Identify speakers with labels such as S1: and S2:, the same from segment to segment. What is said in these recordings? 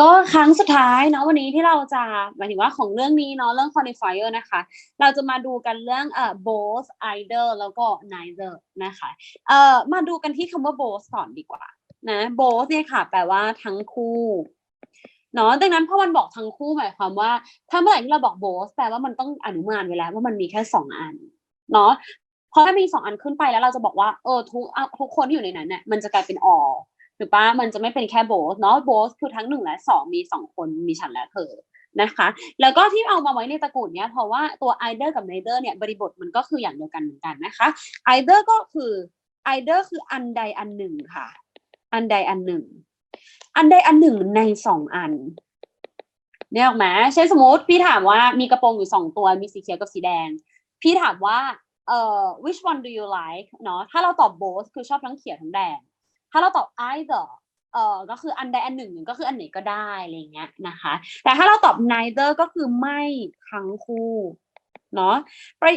S1: ก็ครั้งสุดท้ายเนาะวันนี้ที่เราจะหมายถึงว่าของเรื่องนี้เนาะเรื่อง qualifier นะคะ เราจะมาดูกันเรื่องเอ่อ both either แล้วก็ neither นะคะเอ่อมาดูกันที่คำว่า both ก่อนดีกว่านะ both เนี่ยค่ะ แปลว่าทั้งคู่เนาะดังนั้นพอมันบอกทั้งคู่หมายความว่า ถ้าเมื่อไหร่ที่เราบอก both แปลว่ามันต้องอนุมานไว้แล้วว่ามันมีแค่สองอันเนาะพอถ้ามีสองอันขึ้นไปแล้วเราจะบอกว่าเออทุกทุกคนที่อยู่ในนั้นเนี่ยมันจะกลายเป็น all ถูกปะมันจะไม่เป็นแค่โบสเนาะโบสคือทั้งหนึ่งและสองมีสองคนมีฉันและเธอนะคะ แล้วก็ที่เอามาไว้ในตะกูลเนี้ยเพราะว่าตัว either กับ neither เนี่ยบริบทมันก็คืออย่างเดียวกันเหมือนกันนะคะ either ก็คือ either คืออันใดอันหนึ่งค่ะ อันใดอันหนึ่ง อันใดอันหนึ่งในสองอันเนี่ยหรอกไหมเช่นสมมติพี่ถามว่ามีกระโปรงอยู่สองตัวมีสีเขียวกับสีแดง พี่ถามว่าเอ่อ which one do you like เนาะถ้าเราตอบ both คือชอบทั้งเขียวทั้งแดง ถ้าเราตอบ either เอ่อก็คืออันใดอันหนึ่งก็คืออันไหนก็ได้อะไรเงี้ยนะคะ แต่ถ้าเราตอบ neither ก็คือไม่ทั้งคู่เนาะ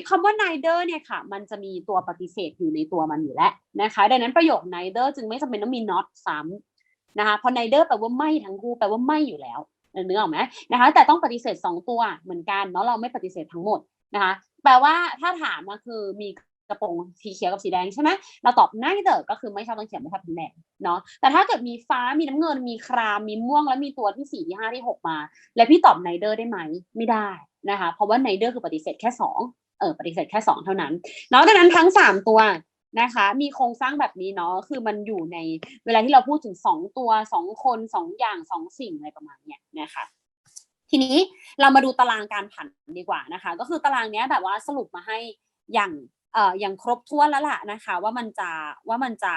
S1: คำว่า neither เนี่ยค่ะ มันจะมีตัวปฏิเสธอยู่ในตัวมันอยู่แล้วนะคะ ดังนั้นประโยค neither จึงไม่จำเป็นต้องมี not ซ้ำนะคะเพราะ neither แปลว่าไม่ทั้งคู่แปลว่าไม่อยู่แล้วเนึกออกไหมนะคะ แต่ต้องปฏิเสธสองตัวเหมือนกันเนาะเราไม่ปฏิเสธทั้งหมดนะคะ แปลว่าถ้าถามมาคือมี กระโปรงสีเขียวกับสีแดงใช่ไหมเราตอบ neither ก็คือไม่ชอบทั้งเขียวไม่ชอบทั้งแดงเนาะแต่ถ้าเกิดมีฟ้ามีน้ำเงินมีครามมีม่วงแล้วมีตัวที่สี่ที่ห้าที่หกมา แล้วพี่ตอบ neither ได้ไหมไม่ได้นะคะ เพราะว่า neither คือปฏิเสธแค่สองเออปฏิเสธแค่สองเท่านั้นเนาะดังนั้นทั้งสามตัวนะคะ มีโครงสร้างแบบนี้เนาะคือมันอยู่ในเวลาที่เราพูดถึงสองตัวสองคนสองอย่างสองสิ่งอะไรประมาณเนี้ยนะคะทีนี้เรามาดูตารางการผันดีกว่านะคะ ก็คือตารางเนี้ยแบบว่าสรุปมาให้อย่าง เอ่ออย่างครบถ้วนแล้วล่ะนะคะ ว่ามันจะว่ามันจะ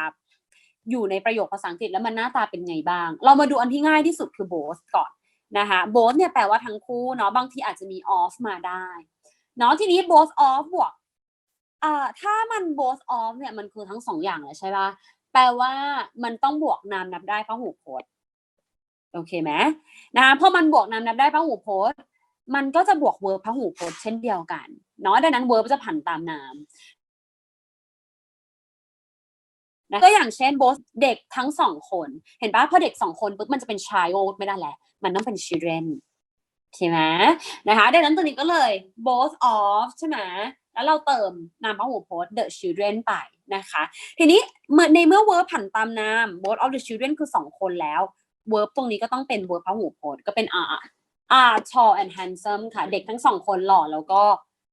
S1: อยู่ในประโยคภาษาอังกฤษแล้วมันหน้าตาเป็นไงบ้าง เรามาดูอันที่ง่ายที่สุดคือ both ก่อนนะคะ both เนี่ยแปลว่าทั้งคู่เนาะบางทีอาจจะมี off มาได้เนาะทีนี้ both off บวกเอ่าถ้ามัน both off เนี่ยมันคือทั้งสองอย่างเลยใช่ปะแปลว่ามันต้องบวกนามนับได้พหูพจน์โอเคไหมนะคะพอมันบวกนามนับได้พหูพจน์ มันก็จะบวกเวิร์บพหูพจน์เช่นเดียวกันเนาะดังนั้นเวิร์บจะผันตามนามนะก็อย่างเช่น both เด็กทั้งสองคน เห็นปะพอเด็กสองคนปุ๊บมันจะเป็น child ไม่ได้แหละ มันต้องเป็น children ใช่ไหมนะคะดังนั้นตัวนี้ก็เลย both of ใช่ไหมแล้วเราเติมนามพหูพจน์ the children ไปนะคะ ทีนี้เมื่อในเมื่อ verb ผันตามนาม both of the children คือสองคนแล้ว verb ตรงนี้ก็ต้องเป็น verb พหูพจน์ก็เป็น are are tall and handsome ค่ะ เด็กทั้งสองคนหล่อแล้วก็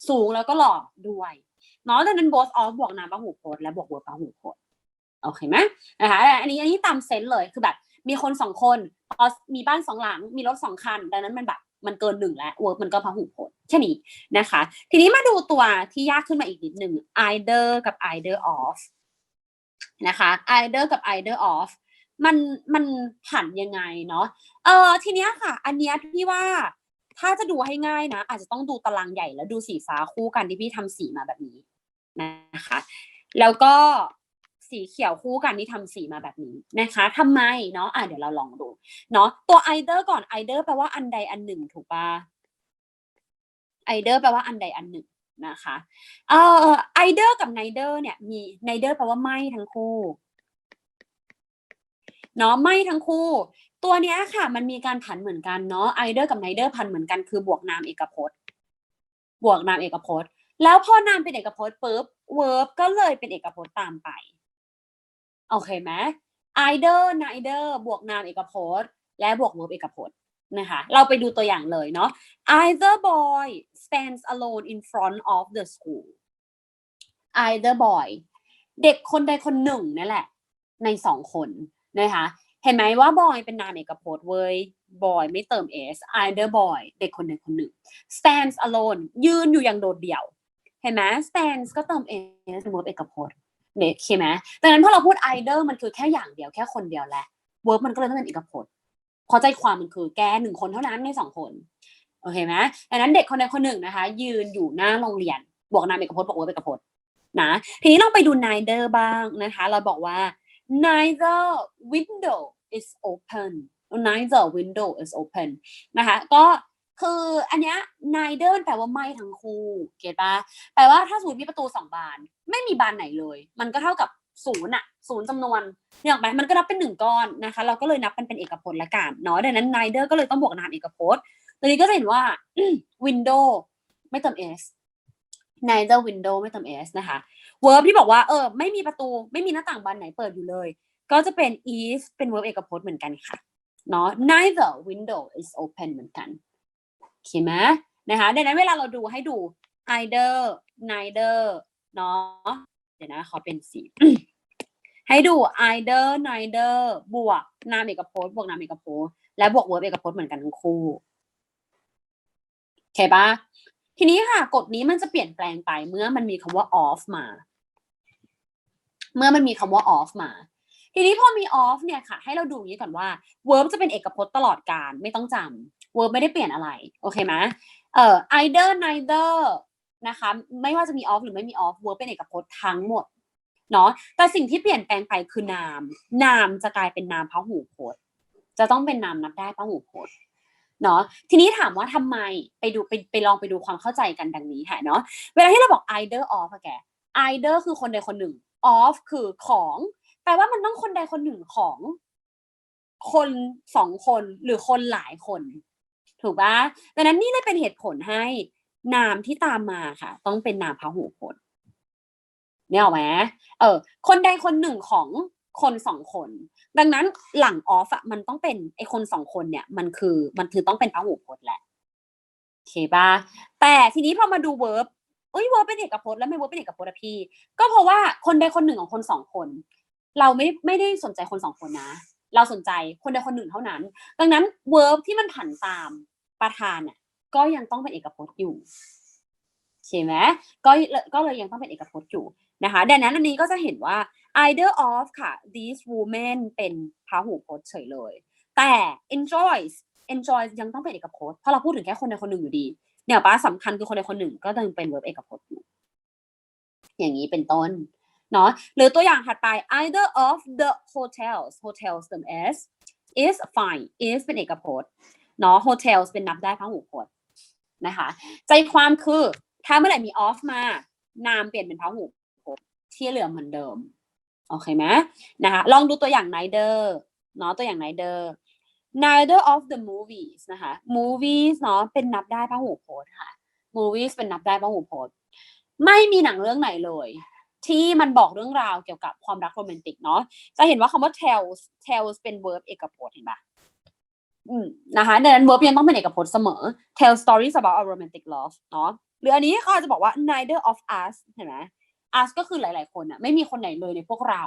S1: สูงแล้วก็หล่อด้วยเนาะดังนั้น both of บวกนามพหูพจน์และบวก verb พหูพจน์โอเคไหมนะคะอันนี้อันนี้ตามเซนส์เลยคือแบบมีคนสองคนพอมีบ้านสองหลังมีรถสองคัน ดังนั้นมันแบบมันเกินหนึ่งแล้วเวิร์กมันก็พหูพจน์แค่นี้นะคะ ทีนี้มาดูตัวที่ยากขึ้นมาอีกนิดหนึ่ง either กับ either of นะคะ either กับ either of มันมันผันยังไงเนาะเออทีเนี้ยค่ะ อันเนี้ยพี่ว่าถ้าจะดูให้ง่ายนะ อาจจะต้องดูตารางใหญ่แล้วดูสีฟ้าคู่กันที่พี่ทำสีมาแบบนี้นะคะ แล้วก็สีเขียวคู่กันที่ทำสีมาแบบนี้นะคะทำไมเนาะอะเดี๋ยวเราลองดูเนาะตัว either ก่อน either แปลว่าอันใดอันหนึ่งถูกปะ either แปลว่าอันใดอันหนึ่งนะคะเอ่อ either กับ neither เนี่ยมี neither แปลว่าไม่ทั้งคู่ เนาะไม่ทั้งคู่ ตัวเนี้ยค่ะ มันมีการผันเหมือนกันเนาะ either กับ neither ผันเหมือนกันคือบวกนามเอกพจน์ บวกนามเอกพจน์ แล้วพอนามเป็นเอกพจน์ปุ๊บ verb ก็เลยเป็นเอกพจน์ตามไปโอเคไหม either neither บวกนามเอกพจน์ และบวก verb เอกพจน์นะคะเราไปดูตัวอย่างเลยเนาะ either boy stands alone in front of the school either boy เด็กคนใดคนหนึ่งนั่นแหละ ในสองคน นะคะ เห็นไหมว่า boy เป็นนามเอกพจน์เว้ย boy ไม่เติม s either boy เด็กคนใดคนหนึ่ง stands alone ยืนอยู่อย่างโดดเดี่ยว เห็นไหม stands ก็เติม s เป็น verb เอกพจน์เนี่ยใช่ไหมดังนั้นพอเราพูด either มันคือแค่อย่างเดียวแค่คนเดียวแหละ verb มันก็เลยต้องเป็นเอกพจน์เพราะใจความมันคือแกหนึ่งคนเท่านั้นไม่สองคนโอเคไหมดังนั้นเด็กคนใดคนหนึ่งนะคะ ยืนอยู่หน้าโรงเรียน บวกนามเอกพจน์บวก verb เอกพจน์นะทีนี้ลองไปดู neither บ้างนะคะ เราบอกว่า neither window is open neither window is open นะคะก็คืออันเนี้ย neither แปลว่าไม่ทั้งคู่ เก็ตปะแปลว่าถ้าสมมติมีประตูสองบาน ไม่มีบานไหนเลย มันก็เท่ากับศูนย์อะศูนย์จำนวนเนี่ยออกไหมมันก็นับเป็นหนึ่งก้อนนะคะ เราก็เลยนับมันเป็นเอกพจน์ละกันเนาะดังนั้น neither ก็เลยต้องบวกนามเอกพจน์ตัวนี้ก็จะเห็นว่า window ไม่เติม s neither window ไม่เติม s นะคะ verb ที่บอกว่าเออไม่มีประตูไม่มีหน้าต่างบานไหนเปิดอยู่เลย ก็จะเป็น is เป็น verb เอกพจน์เหมือนกันค่ะเนาะ neither window is open เหมือนกันโอเคไหมนะคะดังนั้นเวลาเราดูให้ดู either neither เนาะเดี๋ยวนะขอเป็นสีให้ดู either neither บวกนามเอกพจน์บวกนามเอกพจน์และบวก verb เอกพจน์เหมือนกันทั้งคู่โอเคปะทีนี้ค่ะกฎนี้มันจะเปลี่ยนแปลงไปเมื่อมันมีคำว่า off มา เมื่อมันมีคำว่า off มา ทีนี้พอมี off เนี่ยค่ะ ให้เราดูอย่างนี้ก่อนว่า verb จะเป็นเอกพจน์ตลอดการไม่ต้องจำ verb ไม่ได้เปลี่ยนอะไร โอเคไหมเอ่อ either neither นะคะ ไม่ว่าจะมี off หรือไม่มี off verb เป็นเอกพจน์ทั้งหมดเนาะแต่สิ่งที่เปลี่ยนแปลงไปคือนาม นามจะกลายเป็นนามพหูพจน์ จะต้องเป็นนามนับได้พหูพจน์เนาะทีนี้ถามว่าทำไมไปดูไปไปลองไปดูความเข้าใจกันดังนี้ค่ะเนาะเวลาที่เราบอก either off อะแก either คือคนใดคนหนึ่ง of คือของแปลว่ามันต้องคนใดคนหนึ่งของ คนสองคนหรือคนหลายคน ถูกปะดังนั้นนี่เลยเป็นเหตุผลให้ นามที่ตามมาค่ะ ต้องเป็นนามพหูพจน์เนี่ยหรอไหมเออ คนใดคนหนึ่งของคนสองคน ดังนั้นหลังออฟอะมันต้องเป็นไอคนสองคนเนี่ย มันคือมันคือต้องเป็นพหูพจน์แหละโอเคปะแต่ทีนี้พอมาดูเวิร์บ เอ้ยเวิร์บเป็นเอกพจน์แล้วไม่เวิร์บเป็นเอกพจน์อะพี่ ก็เพราะว่าคนใดคนหนึ่งของคนสองคน เราไม่ไม่ได้สนใจคนสองคนนะ เราสนใจคนใดคนหนึ่งเท่านั้น ดังนั้นเวิร์บที่มันผันตามประธานเนี่ยก็ยังต้องเป็นเอกพจน์อยู่ใช่ไหมก็ก็เลยยังต้องเป็นเอกพจน์อยู่นะคะดังนั้นอันนี้ก็จะเห็นว่า either of ค่ะ these women เป็นพหูพจน์เฉยเลย แต่ enjoys enjoy ยังต้องเป็นเอกพจน์เพราะเราพูดถึงแค่คนใดคนหนึ่งอยู่ดี เนี่ยป้าสำคัญคือคนใดคนหนึ่ง ก็ยังเป็น verb เอกพจน์อยู่อย่างนี้เป็นต้นเนาะหรือตัวอย่างถัดไป either of the hotels hotels เติม s is fine is เป็นเอกพจน์เนาะ hotels เป็นนับได้พหูพจน์นะคะ ใจความคือถ้าเมื่อไหร่มี off มา นามเปลี่ยนเป็นพหูพจน์ที่เหลือเหมือนเดิม โอเคไหมนะคะ ลองดูตัวอย่าง neither เนาะตัวอย่าง neither neither of the movies นะคะ movies เนาะเป็นนับได้พหูโพจน์ค่ะ movies เป็นนับได้พหูโพจน์ไม่มีหนังเรื่องไหนเลย ที่มันบอกเรื่องราวเกี่ยวกับความรักโรแมนติกเนาะจะเห็นว่าคำว่า tells tells เป็น verb เอกพจน์เห็นปะอืมนะคะดังนั้น verb ยังต้องเป็นเอกพจน์เสมอ tell stories about a romantic love เนาะหรืออันนี้เขาอาจจะบอกว่า neither of us เห็นไหม us ก็คือหลาย ๆ คนอะไม่มีคนไหนเลยในพวกเรา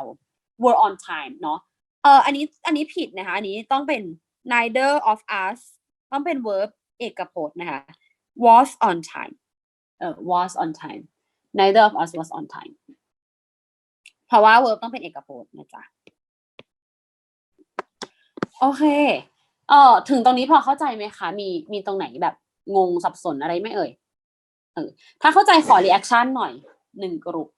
S1: were on time เนาะเอออันนี้อันนี้ผิดนะคะ อันนี้ต้องเป็น neither of us ต้องเป็น verb เอกพจน์นะคะ was on time เออ was on time neither of us was on time เพราะว่า verb ต้องเป็นเอกพจน์นะจ๊ะ โอเค เออถึงตรงนี้พอเข้าใจไหมคะ มี มีตรงไหนแบบงงสับสนอะไรไหม่เอ่ย เออ ถ้าเข้าใจขอ reaction หน่อยหนึ่งกลุ่ม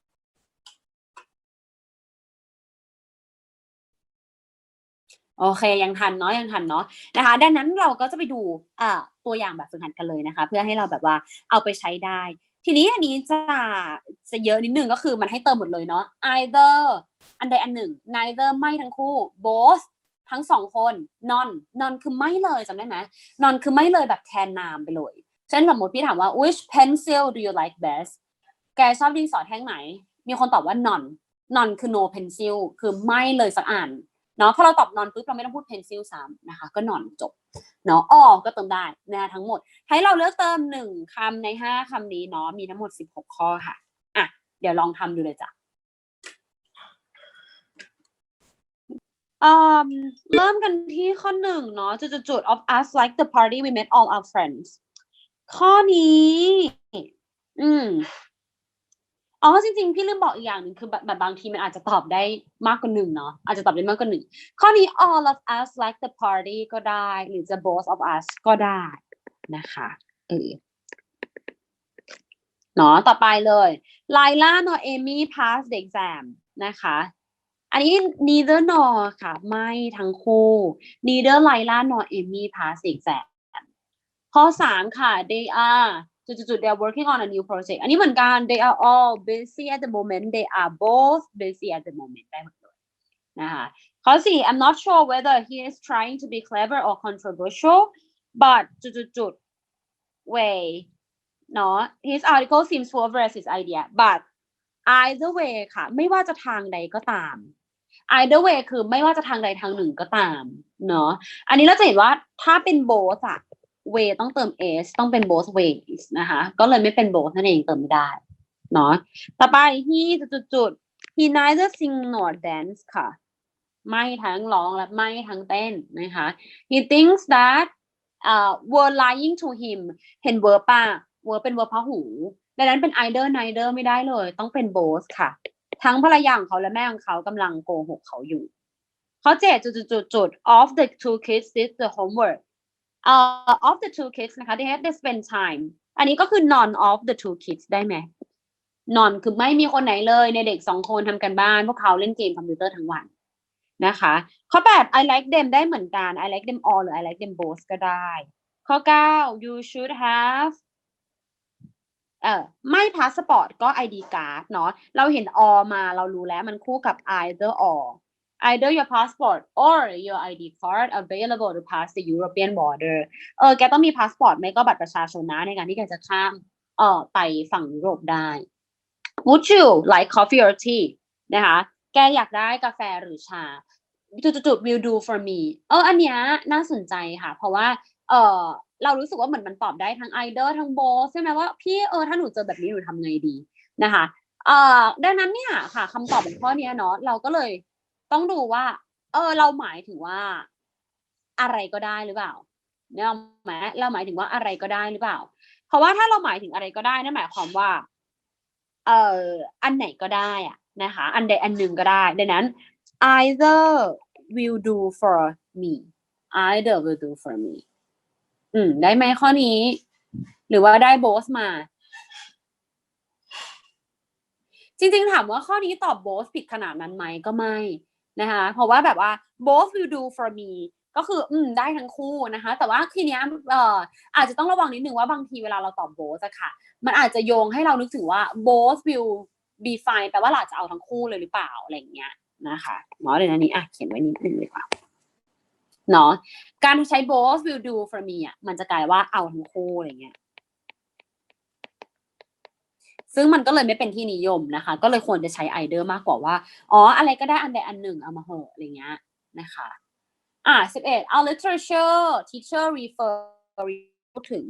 S1: โอเคยังทันเนาะยังทันเนาะนะคะ ดังนั้นเราก็จะไปดูตัวอย่างแบบฝึกหัดกันเลยนะคะ เพื่อให้เราแบบว่าเอาไปใช้ได้ ทีนี้อันนี้จะจะเยอะนิดนึงก็คือมันให้เติมหมดเลยเนาะ either อันใดอันหนึ่ง neither ไม่ทั้งคู่ both ทั้งสองคน non non คือไม่เลยจำได้ไหม non คือไม่เลยแบบแทนนามไปเลย เช่นสมมติพี่ถามว่า which pencil do you like best แกชอบดินสอแท่งไหน มีคนตอบว่า non non คือ no pencil คือไม่เลยสักอัน เนาะพอเราตอบ none ปุ๊บเราไม่ต้องพูด pencil ซ้ำนะคะ ก็ none จบเนาะอ้อก็เติมได้นะทั้งหมด ให้เราเลือกเติมหนึ่งคำในห้าคำนี้เนาะมีทั้งหมดสิบหกข้อค่ะอะ เดี๋ยวลองทำดูเลยจ้ะเริ่มกันที่ข้อหนึ่งเนาะจุดจุดจุด of us like the party we met all our friends ข้อนี้ อืม อ๋อจริงๆพี่ลืมบอกอีกอย่างหนึ่งคือแบบบางทีมันอาจจะตอบได้มากกว่าหนึ่งเนาะอาจจะตอบได้มากกว่าหนึ่งข้อนี้ all of us like the party ก็ได้ หรือจะ both of us ก็ได้นะคะเออเนาะต่อไปเลยไลล่านอเอมี่ pass the exam นะคะ อันนี้ neither nor ค่ะ ไม่ทั้งคู่ neither ไลล่านอเอมี่ pass the exam ข้อสามค่ะ they are จุดๆ they're working on a new project อันนี้เหมือนกัน they are all busy at the moment they are both busy at the moment ได้หมดเลยนะคะข้อสี่ I'm not sure whether he is trying to be clever or controversial but จุดๆ way เนาะ his article seems to address his idea but either way ค่ะ ไม่ว่าจะทางใดก็ตาม either way คือไม่ว่าจะทางใดทางหนึ่งก็ตาม เนาะ อันนี้เราจะเห็นว่าถ้าเป็น both อะ way ต้องเติม s ต้องเป็น both ways นะคะ ก็เลยไม่เป็น both นั่นเองเติมไม่ได้เนาะต่อไป he จุดๆ he neither sing nor dance ค่ะ ไม่ทั้งร้องและไม่ทั้งเต้นนะคะ he thinks that uh, were lying to him เห็น verb ป่ะ verb เป็น verb พหู ดังนั้นเป็น either neither ไม่ได้เลย ต้องเป็น both ค่ะ ทั้งภรรยาของเขาและแม่ของเขากำลังโกหกเขาอยู่ข้อเจ็ดจุดจุดจุดจุด of the two kids did the homework uh, of the two kids นะคะ they had to spend time อันนี้ก็คือ none of the two kids ได้ไหม none คือไม่มีคนไหนเลยในเด็กสองคนทำกันบ้าน พวกเขาเล่นเกมคอมพิวเตอร์ทั้งวันนะคะข้อแปด I like them ได้เหมือนกัน I like them all หรือ I like them both ก็ได้ ข้อเก้า you should have เออไม่พาสปอร์ตก็ ID card เนาะเราเห็น or มาเรารู้แล้วมันคู่กับ either or either your passport or your ID card available to pass the European border เออแกต้องมีพาสปอร์ตไม่ก็บัตรประชาชนนะในการที่แกจะข้ามเออไปฝั่งยุโรปได้ Would you like coffee or tea นะคะ แกอยากได้กาแฟหรือชาจุดๆ will do for me เอออันเนี้ยน่าสนใจค่ะ เพราะว่าเออเรารู้สึกว่าเหมือนมันตอบได้ทั้ง either ทั้ง both ใช่ไหมว่าพี่เออถ้าหนูเจอแบบนี้หนูทำไงดีนะคะเอ่อดังนั้นเนี่ยค่ะคำตอบของข้อนี้เนาะเราก็เลย ต้องดูว่า เออ เราหมายถึงว่าอะไรก็ได้หรือเปล่าเนี่ยหมายเราหมายถึงว่าอะไรก็ได้หรือเปล่า เพราะว่าถ้าเราหมายถึงอะไรก็ได้นั่นหมายความว่า เอ่ออันไหนก็ได้อะนะคะ อันใดอันหนึ่งก็ได้ ดังนั้น either will do for me either will do for me อืม ได้ไหมข้อนี้ หรือว่าได้โบสมา จริงๆ ถามว่าข้อนี้ตอบโบสผิดขนาดนั้นไหมก็ไม่ นะคะเพราะว่าแบบว่า both will do for me ก็คืออืมได้ทั้งคู่นะคะ แต่ว่าทีเนี้ยเอ่ออาจจะต้องระวังนิดนึงว่าบางทีเวลาเราตอบ both อะค่ะ มันอาจจะโยงให้เรานึกถึงว่า both will be fine แปลว่าเราจะเอาทั้งคู่เลยหรือเปล่าอะไรเงี้ยนะคะเนาะเดี๋ยวอันนี้อะเขียนไว้นิดนึงเลยค่ะเนาะการใช้ both will do for me อะมันจะกลายว่าเอาทั้งคู่อะไรเงี้ย ซึ่งมันก็เลยไม่เป็นที่นิยมนะคะ ก็เลยควรจะใช้ either มากกว่าว่า อ๋อ อะไรก็ได้อันใดอันหนึ่งเอามาเหอะอะไรเงี้ยนะคะ อ่าสิบเอ็ด our literature teacher refer พูดถึง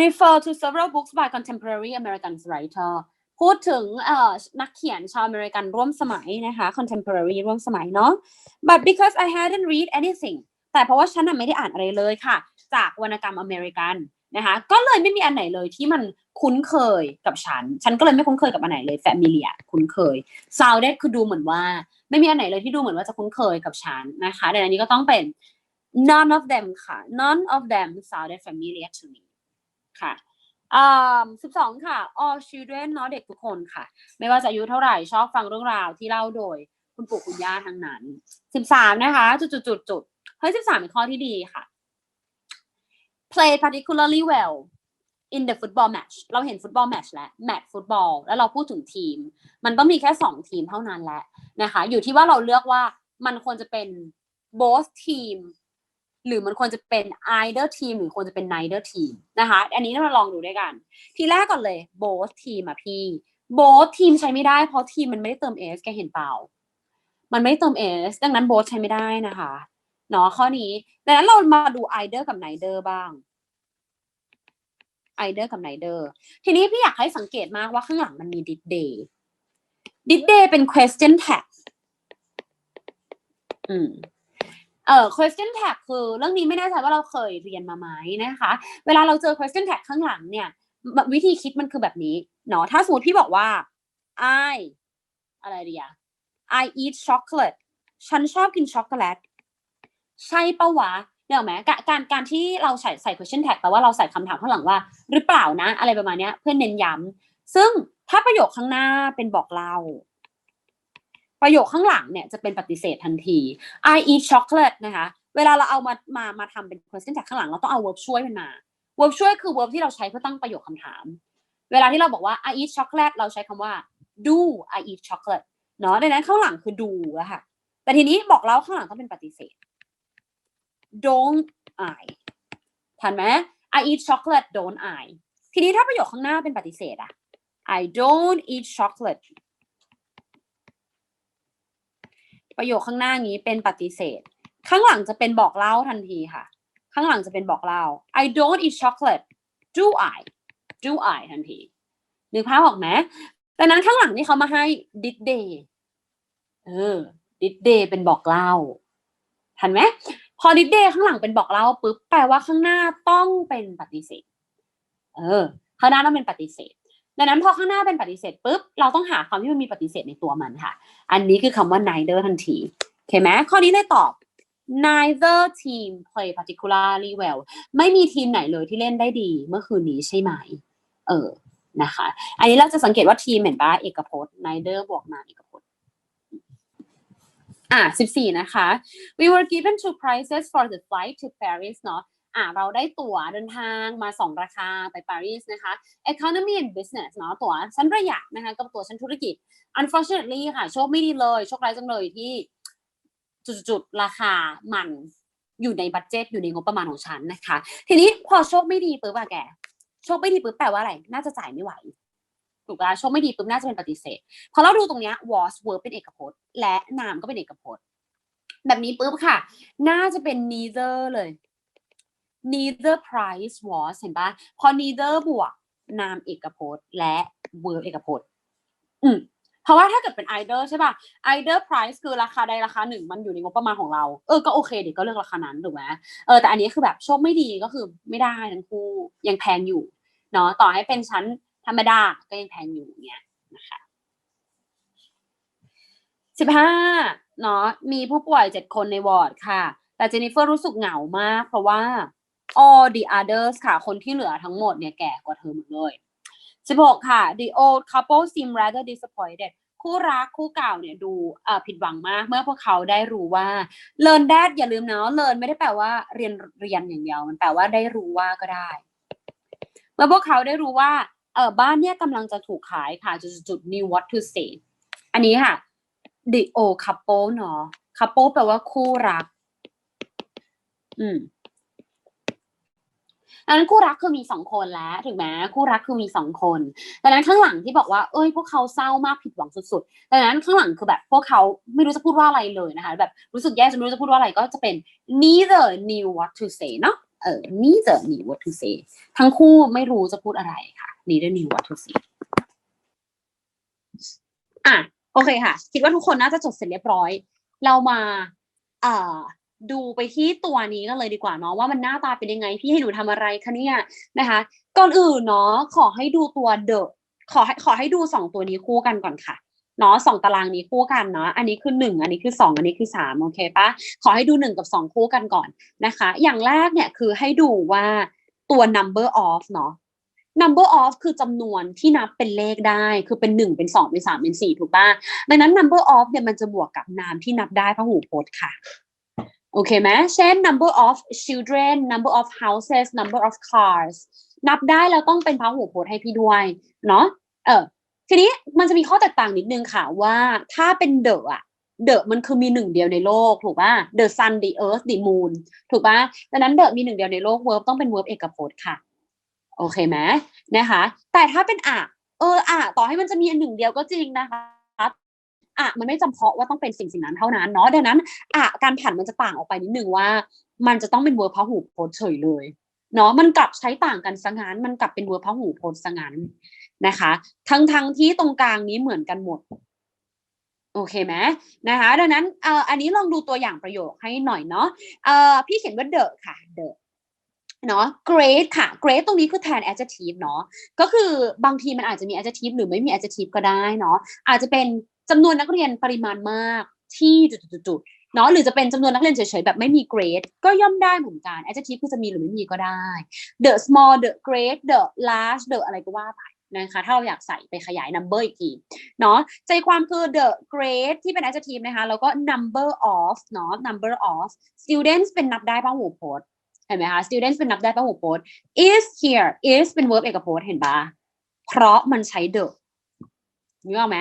S1: refer to several books by contemporary American writer พูดถึงเอ่อนักเขียนชาวอเมริกันร่วมสมัยนะคะ contemporary ร่วมสมัยเนาะ but because I hadn't read anything แต่เพราะว่าฉันน่ะไม่ได้อ่านอะไรเลยค่ะ จากวรรณกรรมอเมริกัน นะคะก็เลยไม่มีอันไหนเลยที่มันคุ้นเคยกับฉัน ฉันก็เลยไม่คุ้นเคยกับอันไหนเลย familiar คุ้นเคย sounded คือดูเหมือนว่า ไม่มีอันไหนเลยที่ดูเหมือนว่าจะคุ้นเคยกับฉันนะคะดังนั้นนี้ก็ต้องเป็น none of them ค่ะ none of them sounded familiar to me ค่ะอ่าสิบสองค่ะ all children เนาะเด็กทุกคนค่ะ ไม่ว่าจะอายุเท่าไหร่ชอบฟังเรื่องราวที่เล่าโดย คุณปู่คุณย่าทั้งนั้นสิบสามนะคะ จุดจุดจุดจุดเฮ้ยสิบสามเป็นข้อที่ดีค่ะ play particularly well in the football match เราเห็นฟุตบอลแมช์แล้วแมตช์ฟุตบอลแล้วเราพูดถึงทีม มันต้องมีแค่สองทีมเท่านั้นแหละนะคะ อยู่ที่ว่าเราเลือกว่ามันควรจะเป็น both team หรือมันควรจะเป็น either team หรือควรจะเป็น neither team นะคะ อันนี้เราลองดูด้วยกัน ทีแรกก่อนเลย both team อะพี่ both team ใช้ไม่ได้เพราะทีมมันไม่ได้เติม s แกเห็นเปล่า มันไม่เติม s ดังนั้น both ใช้ไม่ได้นะคะ เนาะข้อนี้ดังนั้นเรามาดู either กับ neither บ้าง either กับ neither ทีนี้พี่อยากให้สังเกตมากว่าข้างหลังมันมี did they did they เป็น question tag อืมเอ่อ question tag คือเรื่องนี้ไม่แน่ใจว่าเราเคยเรียนมาไหมนะคะ เวลาเราเจอ question tag ข้างหลังเนี่ย วิธีคิดมันคือแบบนี้เนาะถ้าสมมติพี่บอกว่า I อะไรดีอะ I eat chocolate ฉันชอบกินช็อกโกแลต ใช่ปะวะเนี่ยหรอไหมการการที่เราใส่ใส่ question tag แปลว่าเราใส่คำถามข้างหลังว่า หรือเปล่านะ อะไรประมาณเนี้ย เพื่อเน้นย้ำซึ่งถ้าประโยคข้างหน้าเป็นบอกเล่า ประโยคข้างหลังเนี่ยจะเป็นปฏิเสธทันที I eat chocolate นะคะ เวลาเราเอามามามาทำเป็น question tag ข้างหลังเราต้องเอา verb ช่วยมันมา verb ช่วยคือ verb ที่เราใช้เพื่อตั้งประโยคคำถาม เวลาที่เราบอกว่า I eat chocolate เราใช้คำว่า do I eat chocolate เนาะดังนั้นข้างหลังคือ do แล้วค่ะ แต่ทีนี้บอกเล่าข้างหลังต้องเป็นปฏิเสธ don't I ทันไหม I eat chocolate don't I ทีนี้ถ้าประโยคข้างหน้าเป็นปฏิเสธอะ I don't eat chocolate ประโยคข้างหน้านี้เป็นปฏิเสธ ข้างหลังจะเป็นบอกเล่าทันทีค่ะ ข้างหลังจะเป็นบอกเล่า I don't eat chocolate do I do I ทันทีนึกภาพออกไหมดังนั้นข้างหลังนี่เขามาให้ did they เออ did they เป็นบอกเล่า ทันไหม พอ did they ข้างหลังเป็นบอกเล่าปุ๊บแปลว่าข้างหน้าต้องเป็นปฏิเสธ เออ ข้างหน้าต้องเป็นปฏิเสธ ดังนั้นพอข้างหน้าเป็นปฏิเสธปุ๊บเราต้องหาคำที่มันมีปฏิเสธในตัวมันค่ะ อันนี้คือคำว่า neither ทันทีโอเคไหมข้อนี้เลยตอบ neither team play particularly well ไม่มีทีมไหนเลยที่เล่นได้ดีเมื่อคืนนี้ใช่ไหม เออนะคะ อันนี้เราจะสังเกตว่าทีมเห็นปะเอกพจน์ neither บวกมาเอกพจน์ อะ14 นะคะ we were given two prices for the flight to Paris เนาะอะเราได้ตั๋วเดินทางมาสองราคาไปปารีสนะคะ economy and business เนาะตั๋วชั้นประหยัดนะคะกับตั๋วชั้นธุรกิจ unfortunately ค่ะ โชคไม่ดีเลย โชคร้ายจังเลยที่จุดๆราคามันอยู่ในบัตเจตอยู่ในงบประมาณของฉันนะคะ ทีนี้พอโชคไม่ดีปุ๊บอะแก โชคไม่ดีปุ๊บแปลว่าอะไร น่าจะจ่ายไม่ไหว ถูกปะโชคไม่ดีปุ๊บน่าจะเป็นปฏิเสธพอเราดูตรงเนี้ย was verb เป็นเอกพจน์ และนามก็เป็นเอกพจน์ แบบนี้ปุ๊บค่ะ น่าจะเป็น neither เลย neither price was เห็นปะพอ neither บวกนามเอกพจน์ และ verb เอกพจน์ อืมเพราะว่าถ้าเกิดเป็น either ใช่ป่ะ either price คือราคาใดราคาหนึ่ง มันอยู่ในงบประมาณของเรา เออ ก็โอเคเดี๋ยวก็เลือกราคานั้นถูกไหมเออแต่อันนี้คือแบบโชคไม่ดีก็คือไม่ได้ทั้งคู่ยังแพงอยู่เนาะต่อให้เป็นชั้น ธรรมดาก็ยังแพงอยู่เนี้ยนะคะสิบห้าเนาะมีผู้ป่วยเจ็ดคนในวอร์ดค่ะ แต่เจนนิเฟอร์รู้สึกเหงามาก เพราะว่า all the others ค่ะ คนที่เหลือทั้งหมดเนี่ยแก่กว่าเธอหมดเลย16ค่ะ the old couple seem rather disappointed คู่รักคู่เก่าเนี่ยดูผิดหวังมาก เมื่อพวกเขาได้รู้ว่า learn that อย่าลืมนะ learn ไม่ได้แปลว่าเรียนเรียนอย่างเดียวมันแปลว่าได้รู้ว่าก็ได้ เมื่อพวกเขาได้รู้ว่า เออบ้านเนี่ยกำลังจะถูกขายค่ะ จุดๆ new what to say อันนี้ค่ะ the old couple เนาะ couple แปลว่าคู่รัก อืมดังนั้นคู่รักคือมีสองคนแล้วถึงแม้คู่รักคือมีสองคนดังนั้นข้างหลังที่บอกว่าเอ้ยพวกเขาเศร้ามากผิดหวังสุดๆดังนั้นข้างหลังคือแบบพวกเขาไม่รู้จะพูดว่าอะไรเลยนะคะ แบบรู้สึกแย่จนไม่รู้จะพูดว่าอะไรก็จะเป็น neither knew what to say เนาะ เออ neither knew what to say ทั้งคู่ไม่รู้จะพูดอะไรค่ะ neither knew what to say อะโอเคค่ะ คิดว่าทุกคนน่าจะจดเสร็จเรียบร้อย เรามาเอ่อดูไปที่ตัวนี้กันเลยดีกว่าเนาะว่ามันหน้าตาเป็นยังไง พี่ให้หนูทำอะไรคะเนี่ยนะคะ ก่อนอื่นเนาะขอให้ดูตัวเดอะขอให้ขอให้ดูสองตัวนี้คู่กันก่อนค่ะ เนาะสองตารางนี้คู่กันเนาะอันนี้คือหนึ่งอันนี้คือสองอันนี้คือสามโอเคปะขอให้ดูหนึ่งกับสองคู่กันก่อนนะคะ อย่างแรกเนี่ยคือให้ดูว่าตัว number of เนาะ number of คือจำนวนที่นับเป็นเลขได้ คือเป็นหนึ่งเป็นสองเป็นสามเป็นสี่ถูกปะดังนั้น number of เนี่ยมันจะบวกกับนามที่นับได้พหูพจน์ค่ะโอเคไหมเช่น number of children number of houses number of cars นับได้แล้วต้องเป็นพหูพจน์ให้พี่ด้วย เนาะเออ ทีนี้มันจะมีข้อแตกต่างนิดนึงค่ะว่าถ้าเป็นเดอะอะเดอะมันคือมีหนึ่งเดียวในโลกถูกป่ะ the sun the earth the moon ถูกป่ะดังนั้นเดอะมีหนึ่งเดียวในโลก verb ต้องเป็น verb เอกพจน์ค่ะ โอเคไหมนะคะ แต่ถ้าเป็นอะเอออะต่อให้มันจะมีอันหนึ่งเดียวก็จริงนะคะอะมันไม่จำเพาะว่าต้องเป็นสิ่งสิ่งนั้นเท่านั้นเนาะดังนั้นอะการผันมันจะต่างออกไปนิดนึงว่า มันจะต้องเป็น verb พหูพจน์เฉยเลยเนาะมันกลับใช้ต่างกันซะงั้นมันกลับเป็น verb พหูพจน์ซะงั้น นะคะ ทั้งทั้งที่ตรงกลางนี้เหมือนกันหมด โอเคไหมนะคะ ดังนั้นเอ่ออันนี้ลองดูตัวอย่างประโยคให้หน่อยเนาะเอ่อพี่เขียนว่า the ค่ะ the เนาะ great ค่ะ great ตรงนี้คือแทน adjective เนาะก็คือบางทีมันอาจจะมี adjective หรือไม่มี adjective ก็ได้เนาะอาจจะเป็นจำนวนนักเรียนปริมาณมากที่จุดๆๆเนาะหรือจะเป็นจำนวนนักเรียนเฉยๆ แบบไม่มี grade ก็ย่อมได้เหมือนกัน adjective คือจะมีหรือไม่มีก็ได้ the small the great the large the อะไรก็ว่าไป นะคะถ้าเราอยากใส่ไปขยาย number อีกทีเนาะใจความคือ the great ที่เป็น adjective นะคะ แล้วก็ number of เนาะ number of students เป็นนับได้พหูพจน์เห็นไหมคะ students เป็นนับได้พหูพจน์ is here is เป็น verb เอกพจน์เห็นปะเพราะมันใช้ the นึกออกไหม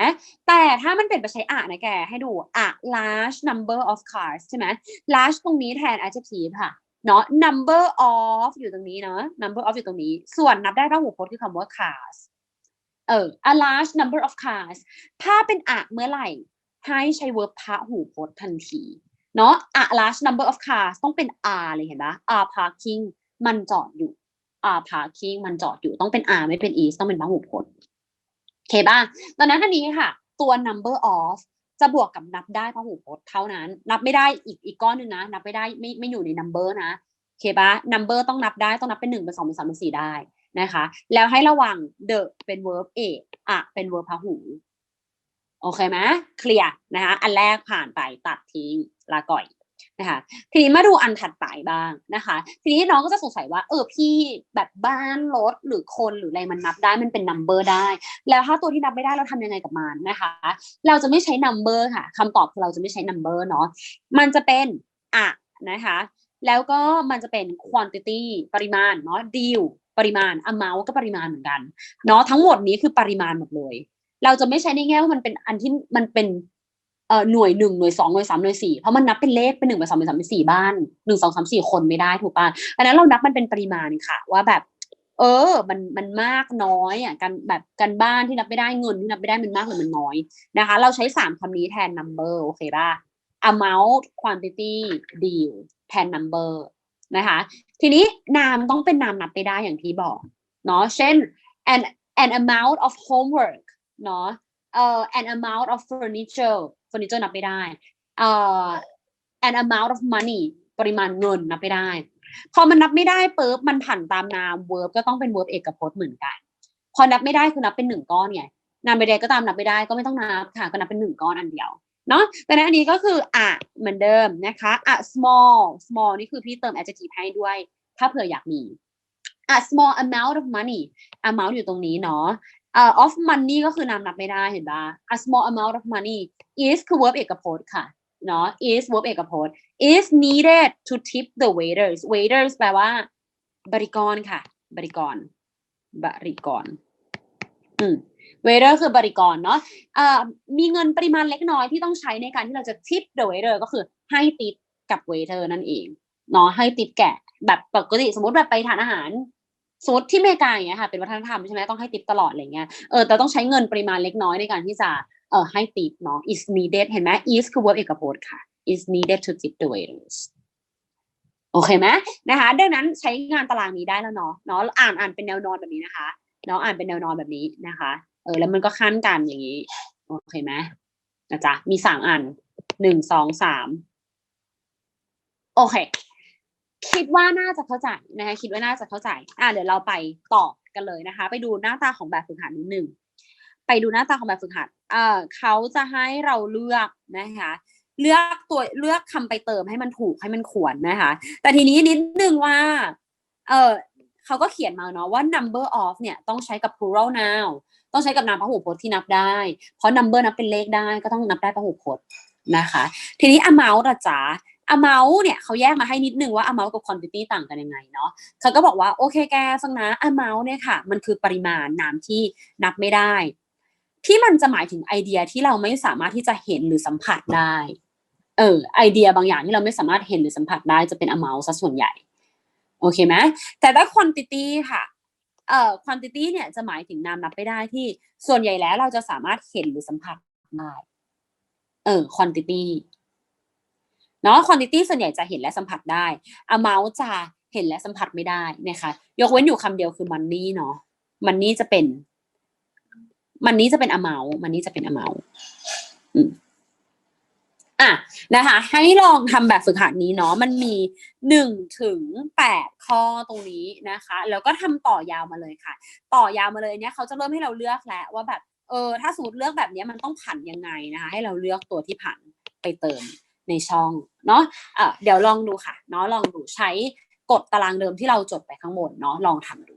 S1: แต่ถ้ามันเปลี่ยนไปใช้อะนะแก ให้ดู a large number of cars ใช่ไหม large ตรงนี้แทน adjective ค่ะเนาะ number of อยู่ตรงนี้เนาะ number of อยู่ตรงนี้ ส่วนนับได้พหูพจน์คือคำว่า cars เออ a large number of cars ถ้าเป็นอะเมื่อไหร่ ให้ใช้ verb พหูพจน์ทันทีเนาะ a large number of cars ต้องเป็น are เลยเห็นปะ are parking มันจอดอยู่ are parking มันจอดอยู่ต้องเป็น are ไม่เป็น is ต้องเป็นพหูพจน์โอเคป่ะตอนนั้นอันนี้ค่ะ ตัว number of จะบวกกับนับได้พหูพจน์เท่านั้น นับไม่ได้อีกอีกก้อนหนึ่งนะ นับไม่ได้ไม่ไม่อยู่ใน number นะโอเคปะ number ต้องนับได้ต้องนับเป็นหนึ่งเป็นสองเป็นสามเป็นสี่ได้ นะคะ แล้วให้ระวัง the เป็น verb เอกอะเป็น verb พหู โอเคไหมเคลียร์นะคะ อันแรกผ่านไปตัดทิ้งลาก่อยนะคะ ทีนี้มาดูอันถัดไปบ้างนะคะ ทีนี้น้องก็จะสงสัยว่า เออพี่แบบบ้านรถหรือคนหรืออะไรมันนับได้มันเป็น number ได้ แล้วถ้าตัวที่นับไม่ได้เราทำยังไงกับมันนะคะ เราจะไม่ใช้ number ค่ะคำตอบคือเราจะไม่ใช้ number เนาะมันจะเป็นอะนะคะ แล้วก็มันจะเป็น quantity ปริมาณเนาะ deal ปริมาณ amount ก็ปริมาณเหมือนกันเนาะทั้งหมดนี้คือปริมาณหมดเลย เราจะไม่ใช้ในแง่ว่ามันเป็นอันที่มันเป็นเอ่อหน่วยหนึ่งหน่วยสองหน่วยสามหน่วยสี่เพราะมันนับเป็นเลขเป็นหนึ่งเป็นสองเป็นสามเป็นสี่บ้านหนึ่งสองสามสี่คนไม่ได้ถูกป่ะอันนั้นเรานับมันเป็นปริมาณค่ะ ว่าแบบ เออ มันมันมากน้อยอะกันแบบกันบ้านที่นับไม่ได้เงินที่นับไม่ได้มันมากหรือมันน้อยนะคะ เราใช้สามคำนี้แทน number โอเคป่ะ amount quantity deal แทน number นะคะ ทีนี้นามต้องเป็นนามนับไปได้อย่างที่บอกเนาะเช่น an an amount of homework เนาะเอ่อ an amount of furniture furniture นับไม่ได้เอ่อ an amount of money ปริมาณเงินนับไม่ได้ พอมันนับไม่ได้ปุ๊บมันผันตามนาม verb ก็ต้องเป็น verb เอกพจน์เหมือนกัน พอนับไม่ได้คือนับเป็นหนึ่งก้อนไงนามใดๆก็ตามนับไม่ได้ก็ไม่ต้องนับค่ะก็นับเป็นหนึ่งก้อนอันเดียว เนาะแต่ในอันนี้ก็คืออะเหมือนเดิมนะคะอะ small small นี่คือพี่เติม adjective ให้ด้วย ถ้าเผื่ออยากมี a small amount of money amount อยู่ตรงนี้เนาะเอ่อ of money ก็คือนามนับไม่ได้เห็นปะ a small amount of money is คือ verb เอกพจน์ค่ะเนาะ is verb เอกพจน์ is needed to tip the waiters waiters แปลว่า บริกรค่ะ บริกร บริกร อืม waiter คือบริกรเนาะเอ่อมีเงินปริมาณเล็กน้อยที่ต้องใช้ในการที่เราจะ tip the waiter ก็คือให้ติปกับ waiter นั่นเองเนาะให้ติปแกะแบบปกติสมมติแบบไปทานอาหารสมมติที่อเมริกาอย่างเงี้ยค่ะเป็นวัฒนธรรมใช่ไหมต้องให้ติปตลอดอะไรเงี้ยเออแต่ต้องใช้เงินปริมาณเล็กน้อยในการที่จะเออให้ติปเนาะ is needed เห็นไหม is คือ verb เอกพจน์ค่ะ is needed to tip the waiters โอเคไหมนะคะ ดังนั้นใช้งานตารางนี้ได้แล้วเนาะเนาะอ่านอ่านเป็นแนวนอนแบบนี้นะคะเนาะอ่านเป็นแนวนอนแบบนี้นะคะ เออ แล้วมันก็ขั้นกันอย่างนี้ โอเคไหมนะจ๊ะ มีสามอันหนึ่งสองสามโอเค คิดว่าน่าจะเข้าใจนะคะ คิดว่าน่าจะเข้าใจ อะเดี๋ยวเราไปต่อกันเลยนะคะ ไปดูหน้าตาของแบบฝึกหัดนิดหนึ่งไปดูหน้าตาของแบบฝึกหัด เอ่อเขาจะให้เราเลือกนะคะ เลือกตัวเลือกคำไปเติมให้มันถูกให้มันขวนนะคะ แต่ทีนี้นิดนึงว่า เออเขาก็เขียนมาเนาะว่า number of เนี่ยต้องใช้กับ plural noun ต้องใช้กับนามพหูพจน์ที่นับได้ เพราะ number นับเป็นเลขได้ก็ต้องนับได้พหูพจน์นะคะ ทีนี้ amount อะจ๊ะ amount เนี่ยเขาแยกมาให้นิดนึงว่า amount กับ quantity ต่างกันยังไงเนาะเขาก็บอกว่าโอเคแกฟังนะ amount เนี่ยค่ะ มันคือปริมาณน้ำที่นับไม่ได้ ที่มันจะหมายถึงไอเดียที่เราไม่สามารถที่จะเห็นหรือสัมผัสได้เออไอเดียบางอย่างที่เราไม่สามารถเห็นหรือสัมผัสได้จะเป็น amount ซะส่วนใหญ่ โอเคไหมแต่ถ้า quantity ค่ะ เอ่อ quantity เนี่ยจะหมายถึงนามนับไม่ได้ที่ส่วนใหญ่แล้วเราจะสามารถเห็นหรือสัมผัสได้เออ quantity เนาะ quantity ส่วนใหญ่จะเห็นและสัมผัสได้ amount จะเห็นและสัมผัสไม่ได้นะคะ ยกเว้นอยู่คำเดียวคือ money เนาะ money จะเป็น money จะเป็น amount money จะเป็น amount อืม อะนะคะ ให้ลองทำแบบฝึกหัดนี้เนาะมันมีหนึ่งถึงแปดข้อตรงนี้นะคะ แล้วก็ทำต่อยาวมาเลยค่ะ ต่อยาวมาเลยเนี่ยเขาจะเริ่มให้เราเลือกแล้วว่าแบบเออถ้าสมมติเลือกแบบนี้มันต้องผันยังไงนะคะให้เราเลือกตัวที่ผันไปเติมในช่องเนาะะเดี๋ยวลองดูค่ะเนาะลองดูใช้กฎตารางเดิมที่เราจดไปข้างบนเนาะลองทำดู